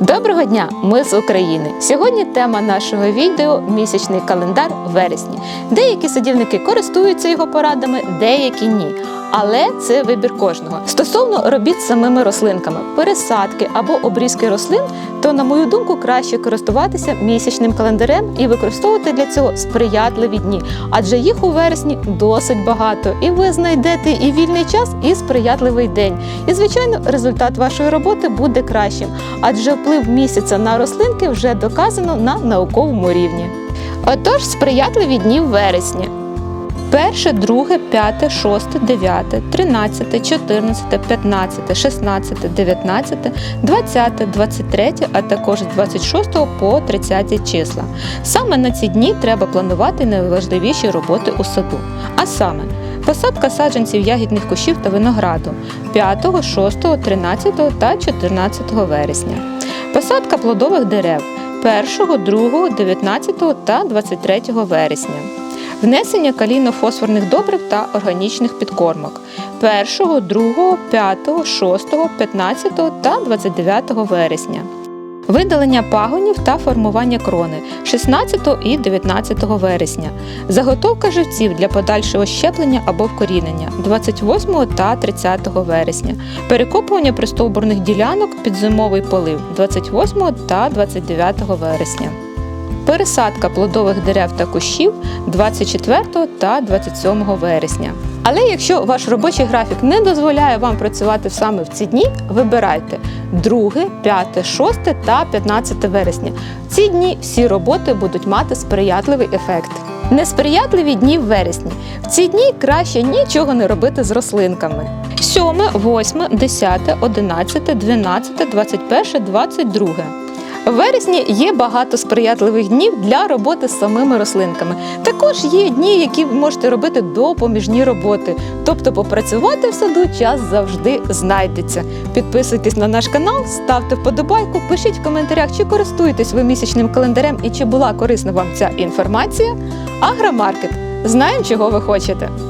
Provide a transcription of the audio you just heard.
Доброго дня! Ми з України. Сьогодні тема нашого відео місячний календар вересні. Деякі садівники користуються його порадами, деякі ні. Але це вибір кожного. Стосовно робіт з самими рослинками, пересадки або обрізки рослин, то, на мою думку, краще користуватися місячним календарем і використовувати для цього сприятливі дні, адже їх у вересні досить багато, і ви знайдете і вільний час, і сприятливий день. І, звичайно, результат вашої роботи буде кращим, адже вплив місяця на рослинки вже доказано на науковому рівні. Отож, сприятливі дні в вересні. Перше, друге, п'яте, шосте, дев'яте, тринадцяте, чотирнадцяте, п'ятнадцяте, шістнадцяте, дев'ятнадцяте, двадцяте, двадцять третє, а також з 26 по 30 числа. Саме на ці дні треба планувати найважливіші роботи у саду. А саме посадка саджанців ягідних кущів та винограду 5, 6, 13 та 14 вересня. Посадка плодових дерев 1, 2, 19 та 23 вересня. Внесення калійно-фосфорних добрив та органічних підкормок 1, 2, 5, 6, 15 та 29 вересня. Видалення пагонів та формування крони 16 і 19 вересня. Заготовка живців для подальшого щеплення або вкорінення 28 та 30 вересня. Перекопування пристовбурних ділянок під зимовий полив 28 та 29 вересня. Пересадка плодових дерев та кущів 24 та 27 вересня. Але якщо ваш робочий графік не дозволяє вам працювати саме в ці дні, вибирайте 2, 5, 6 та 15 вересня. В ці дні всі роботи будуть мати сприятливий ефект. Несприятливі дні в вересні. В ці дні краще нічого не робити з рослинками. 7, 8, 10, 11, 12, 21, 22. Вересні є багато сприятливих днів для роботи з самими рослинками. Також є дні, які ви можете робити допоміжні роботи. Тобто попрацювати в саду час завжди знайдеться. Підписуйтесь на наш канал, ставте вподобайку, пишіть в коментарях, чи користуєтесь ви місячним календарем і чи була корисна вам ця інформація. Агромаркет. Знаємо, чого ви хочете.